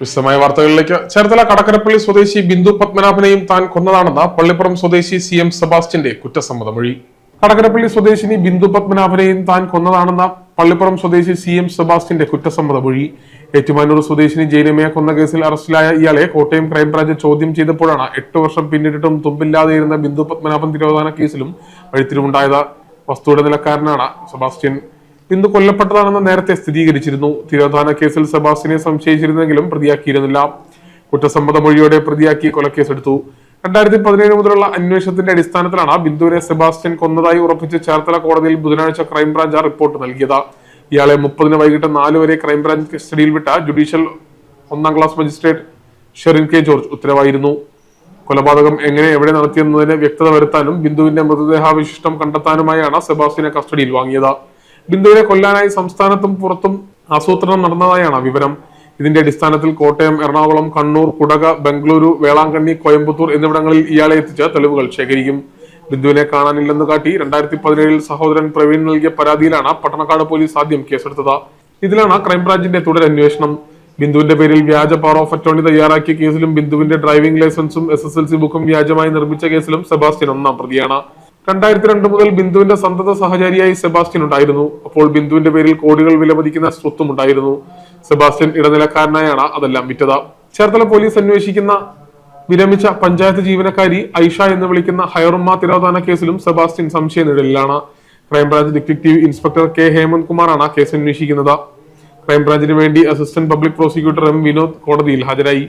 വിശദമായ വാർത്തകളിലേക്ക് ചേർത്തല കടക്കരപ്പള്ളി സ്വദേശി ബിന്ദു പത്മനാഭനെയും താൻ കൊന്നതാണെന്ന പള്ളിപ്പുറം സ്വദേശി സി എം സെബാസ്റ്റിന്റെ കുറ്റസമ്മത മൊഴി കടക്കരപ്പള്ളി സ്വദേശിനി ബിന്ദു പത്മനാഭനെയും താൻ കൊന്നതാണെന്ന പള്ളിപ്പുറം സ്വദേശി സി എം സെബാസ്റ്റിന്റെ കുറ്റസമ്മത മൊഴി ഏറ്റുമാനൂർ സ്വദേശിനി ജയരമയെ കൊന്ന കേസിൽ അറസ്റ്റിലായ ഇയാളെ കോട്ടയം ക്രൈംബ്രാഞ്ച് ചോദ്യം ചെയ്തപ്പോഴാണ് എട്ട് വർഷം പിന്നിട്ടിട്ടും തുമ്പില്ലാതെയിരുന്ന ബിന്ദു പത്മനാഭൻ തിരോധാന കേസിലും വഴിത്തിരിവുണ്ടായത്. വസ്തുവിടെ നിലക്കാരനാണ് സെബാസ്റ്റ്യൻ. ബിന്ദു കൊല്ലപ്പെട്ടതാണെന്ന് നേരത്തെ സ്ഥിരീകരിച്ചിരുന്നു. തിരോധാന കേസിൽ സെബാസ്റ്റിനെ സംശയിച്ചിരുന്നെങ്കിലും പ്രതിയാക്കിയിരുന്നില്ല. കുറ്റസമ്മത മൊഴിയോടെ പ്രതിയാക്കി കൊലക്കേസെടുത്തു. രണ്ടായിരത്തി പതിനേഴ് മുതലുള്ള അന്വേഷണത്തിന്റെ അടിസ്ഥാനത്തിലാണ് ബിന്ദുവിനെ സെബാസ്റ്റ്യൻ കൊന്നതായി ഉറപ്പിച്ച് ചേർത്തല കോടതിയിൽ ബുധനാഴ്ച ക്രൈംബ്രാഞ്ച് റിപ്പോർട്ട് നൽകിയത്. ഇയാളെ മുപ്പതിന് വൈകിട്ട് നാല് വരെ ക്രൈംബ്രാഞ്ച് കസ്റ്റഡിയിൽ വിട്ട ജുഡീഷ്യൽ ഒന്നാം class magistrate Sherin K George ഉത്തരവായിരുന്നു. കൊലപാതകം എങ്ങനെ എവിടെ നടത്തിയെന്നതിന് വ്യക്തത വരുത്താനും ബിന്ദുവിന്റെ മൃതദേഹാവശിഷ്ടം കണ്ടെത്താനുമായാണ് സെബാസ്റ്റിനെ കസ്റ്റഡിയിൽ വാങ്ങിയത്. ബിന്ദുവിനെ കൊല്ലാനായി സംസ്ഥാനത്തും പുറത്തും ആസൂത്രണം നടന്നതായാണ് വിവരം. ഇതിന്റെ അടിസ്ഥാനത്തിൽ കോട്ടയം എറണാകുളം കണ്ണൂർ കുടക ബംഗളൂരു വേളാങ്കണ്ണി കോയമ്പത്തൂർ എന്നിവിടങ്ങളിൽ ഇയാളെ എത്തിച്ച് തെളിവുകൾ ശേഖരിക്കും. ബിന്ദുവിനെ കാണാനില്ലെന്ന് കാട്ടി രണ്ടായിരത്തി പതിനേഴിൽ സഹോദരൻ പ്രവീൺ നൽകിയ പരാതിയിലാണ് പട്ടണക്കാട് പോലീസ് ആദ്യം കേസെടുത്തത്. ഇതിലാണ് ക്രൈംബ്രാഞ്ചിന്റെ തുടരന്വേഷണം ബിന്ദുവിന്റെ പേരിൽ വ്യാജ പവർ ഓഫ് അറ്റോർണി തയ്യാറാക്കിയ കേസിലും ബിന്ദുവിന്റെ ഡ്രൈവിംഗ് ലൈസൻസും എസ് എസ് എൽ സി ബുക്കും വ്യാജമായി നിർമ്മിച്ച കേസിലും സെബാസ്റ്റ്യൻ ഒന്നാം പ്രതിയാണ്. രണ്ടായിരത്തി രണ്ട് മുതൽ ബിന്ദുവിന്റെ സന്തത സഹചാരിയായി സെബാസ്റ്റ്യൻ ഉണ്ടായിരുന്നു. അപ്പോൾ ബിന്ദുവിന്റെ പേരിൽ കോടികൾ വിലമതിക്കുന്ന സ്വത്തും ഉണ്ടായിരുന്നു. സെബാസ്റ്റ്യൻ ഇടനിലക്കാരനായാണ് അതെല്ലാം വിറ്റത്. ചേർത്തല പോലീസ് അന്വേഷിക്കുന്ന വിരമിച്ച പഞ്ചായത്ത് ജീവനക്കാരി ഐഷ എന്ന് വിളിക്കുന്ന ഹയറുമ്മ തിരോധാന കേസിലും സെബാസ്റ്റ്യൻ സംശയ നിഴലിലാണ്. Crime branch detective inspector K Hemanth കുമാറാണ് കേസ് അന്വേഷിക്കുന്നത്. ക്രൈംബ്രാഞ്ചിന് വേണ്ടി assistant public prosecutor M Vinod കോടതിയിൽ ഹാജരായി.